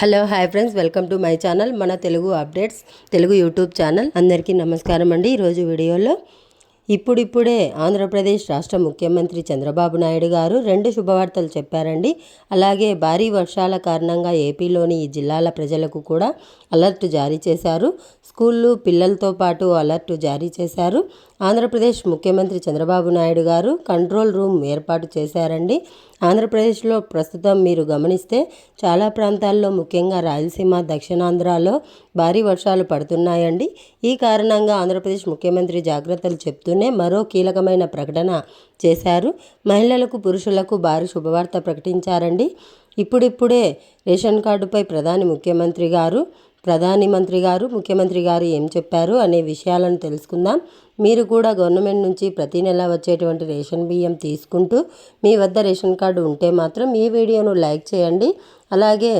Hello hi friends welcome to my channel మన Telugu updates Telugu YouTube channel. అందరికీ నమస్కారం అండి. ఈరోజు వీడియోలో ఇప్పుడిప్పుడే ఆంధ్రప్రదేశ్ రాష్ట్ర ముఖ్యమంత్రి చంద్రబాబు నాయుడు గారు రెండు శుభవార్తలు చెప్పారండి. అలాగే భారీ వర్షాల కారణంగా ఏపీలోని ఈ జిల్లాల ప్రజలకు కూడా అలర్ట్ జారీ చేశారు. స్కూళ్ళు పిల్లలతో పాటు అలర్ట్ జారీ చేశారు. ఆంధ్రప్రదేశ్ ముఖ్యమంత్రి చంద్రబాబు నాయుడు గారు కంట్రోల్ రూమ్ ఏర్పాటు చేశారండి. ఆంధ్రప్రదేశ్లో ప్రస్తుతం మీరు గమనిస్తే చాలా ప్రాంతాల్లో ముఖ్యంగా రాయలసీమ దక్షిణాంధ్రలో భారీ వర్షాలు పడుతున్నాయండి. ఈ కారణంగా ఆంధ్రప్రదేశ్ ముఖ్యమంత్రి జాగ్రత్తలు చెప్తూనే మరో కీలకమైన ప్రకటన చేశారు. మహిళలకు పురుషులకు భారీ శుభవార్త ప్రకటించారండి. ఇప్పుడిప్పుడే రేషన్ కార్డుపై ప్రధాని ముఖ్యమంత్రి గారు ప్రధాని మంత్రి గారు ముఖ్యమంత్రి గారు ఏం చెప్పారు అనే విషయాలను తెలుసుకుందాం. మీరు కూడా గవర్నమెంట్ నుంచి ప్రతి నెల వచ్చేటువంటి రేషన్ బియ్యం తీసుకుంటూ మీ వద్ద రేషన్ కార్డు ఉంటే మాత్రం ఈ వీడియోను లైక్ చేయండి. అలాగే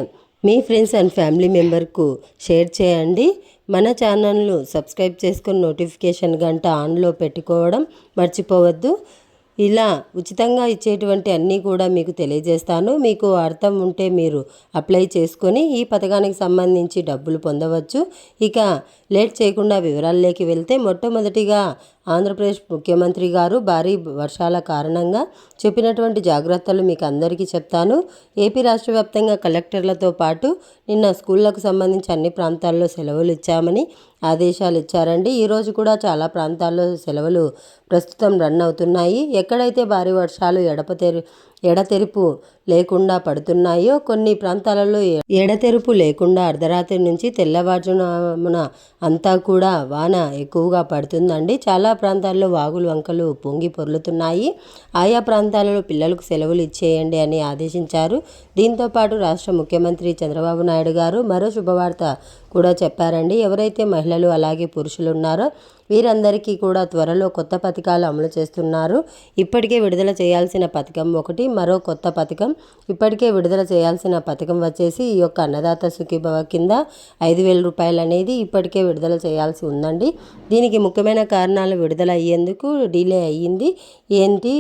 మీ ఫ్రెండ్స్ అండ్ ఫ్యామిలీ మెంబర్కు షేర్ చేయండి. మన ఛానల్ను సబ్స్క్రైబ్ చేసుకొని నోటిఫికేషన్ గంట ఆన్లో పెట్టుకోవడం మర్చిపోవద్దు. ఇలా ఉచితంగా ఇచ్చేటువంటి అన్నీ కూడా మీకు తెలియజేస్తాను. మీకు అర్థం ఉంటే మీరు అప్లై చేసుకొని ఈ పథకానికి సంబంధించి డబ్బులు పొందవచ్చు. ఇక లేట్ చేయకుండా వివరాల్లోకి వెళ్తే మొట్టమొదటిగా ఆంధ్రప్రదేశ్ ముఖ్యమంత్రి గారు భారీ వర్షాల కారణంగా చెప్పినటువంటి జాగ్రత్తలు మీకు అందరికీ చెప్తాను. ఏపీ రాష్ట్ర వ్యాప్తంగా కలెక్టర్లతో పాటు నిన్న స్కూళ్ళకు సంబంధించి అన్ని ప్రాంతాల్లో సెలవులు ఇచ్చామని ఆదేశాలు ఇచ్చారండి. ఈరోజు కూడా చాలా ప్రాంతాల్లో సెలవులు ప్రస్తుతం రన్ అవుతున్నాయి. ఎక్కడైతే భారీ వర్షాలు ఎడపతెరి ఎడతెరుపు లేకుండా పడుతున్నాయో కొన్ని ప్రాంతాలలో ఎడతెరుపు లేకుండా అర్ధరాత్రి నుంచి తెల్లవారుజామున అంతా కూడా వాన ఎక్కువగా పడుతుందండి. చాలా ప్రాంతాల్లో వాగులు వంకలు పొంగి పొర్లుతున్నాయి. ఆయా ప్రాంతాలలో పిల్లలకు సెలవులు ఇచ్చేయండి అని ఆదేశించారు. దీంతోపాటు రాష్ట్ర ముఖ్యమంత్రి చంద్రబాబు నాయుడు గారు మరో శుభవార్త కూడా చెప్పారండి. ఎవరైతే మహిళలు అలాగే పురుషులు ఉన్నారో వీరందరికీ కూడా త్వరలో కొత్త పథకాలు అమలు చేస్తున్నారు. ఇప్పటికే విడుదల చేయాల్సిన పథకం ఒకటి మరో కొత్త పథకం. ఇప్పటికే విడుదల చేయాల్సిన పథకం వచ్చేసి ఈ యొక్క అన్నదాత సుఖీభవ కింద ఐదు వేల రూపాయలు అనేది ఇప్పటికే విడుదల చేయాల్సి ఉందండి. దీనికి ముఖ్యమైన కారణాలు విడుదల అయ్యేందుకు డిలే అయ్యింది. ఏంటి?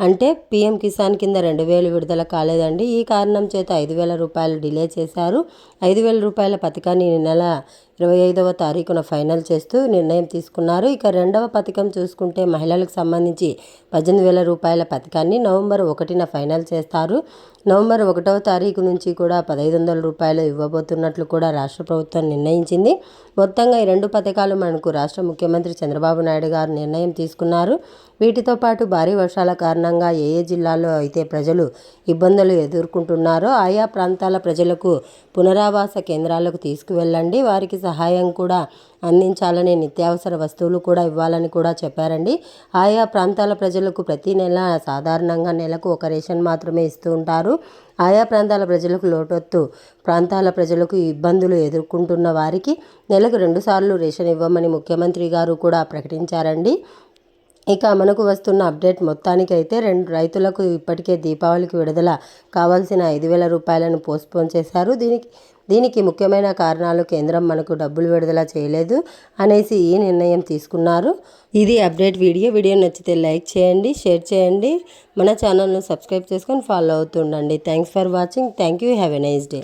అంటే పీఎం కిసాన్ కింద రెండు వేలు విడుదల కాలేదండి. ఈ కారణం చేత ఐదు వేల రూపాయలు డిలే చేశారు. ఐదు వేల రూపాయల పథకాన్ని నెల ఇరవై ఐదవ తారీఖున ఫైనల్ చేస్తూ నిర్ణయం తీసుకున్నారు. ఇక రెండవ పథకం చూసుకుంటే మహిళలకు సంబంధించి పద్దెనిమిది వేల రూపాయల పథకాన్ని నవంబర్ ఒకటిన ఫైనల్ చేస్తారు. నవంబర్ ఒకటవ తారీఖు నుంచి కూడా పదహైదు వందల రూపాయలు ఇవ్వబోతున్నట్లు కూడా రాష్ట్ర ప్రభుత్వం నిర్ణయించింది. మొత్తంగా ఈ రెండు పథకాలు మనకు రాష్ట్ర ముఖ్యమంత్రి చంద్రబాబు నాయుడు గారు నిర్ణయం తీసుకున్నారు. వీటితో పాటు భారీ వర్షాల కారణంగా ఏ ఏ జిల్లాల్లో అయితే ప్రజలు ఇబ్బందులు ఎదుర్కొంటున్నారో ఆయా ప్రాంతాల ప్రజలకు పునరావాస కేంద్రాలకు తీసుకువెళ్ళండి. వారికి సహాయం కూడా అందించాలని నిత్యావసర వస్తువులు కూడా ఇవ్వాలని కూడా చెప్పారండి. ఆయా ప్రాంతాల ప్రజలకు ప్రతి నెల సాధారణంగా నెలకు ఒక రేషన్ మాత్రమే ఇస్తూ ఉంటారు. ఆయా ప్రాంతాల ప్రజలకు లోటొత్తు ప్రాంతాల ప్రజలకు ఇబ్బందులు ఎదుర్కొంటున్న వారికి నెలకు రెండుసార్లు రేషన్ ఇవ్వమని ముఖ్యమంత్రి గారు కూడా ప్రకటించారండి. ఇక మనకు వస్తున్న అప్డేట్ మొత్తానికైతే రెండు రైతులకు ఇప్పటికే దీపావళికి విడుదల కావాల్సిన ఐదు వేల రూపాయలను పోస్ట్పోన్ చేశారు. దీనికి దీనికి ముఖ్యమైన కారణాలు కేంద్రం మనకు డబ్బులు విడుదల చేయలేదు అనేసి ఈ నిర్ణయం తీసుకున్నారు. ఇది అప్డేట్ వీడియో. వీడియో నచ్చితే లైక్ చేయండి షేర్ చేయండి. మన ఛానల్ను సబ్స్క్రైబ్ చేసుకొని follow అవుతుండండి. Thanks for watching. Thank you. Have a nice day.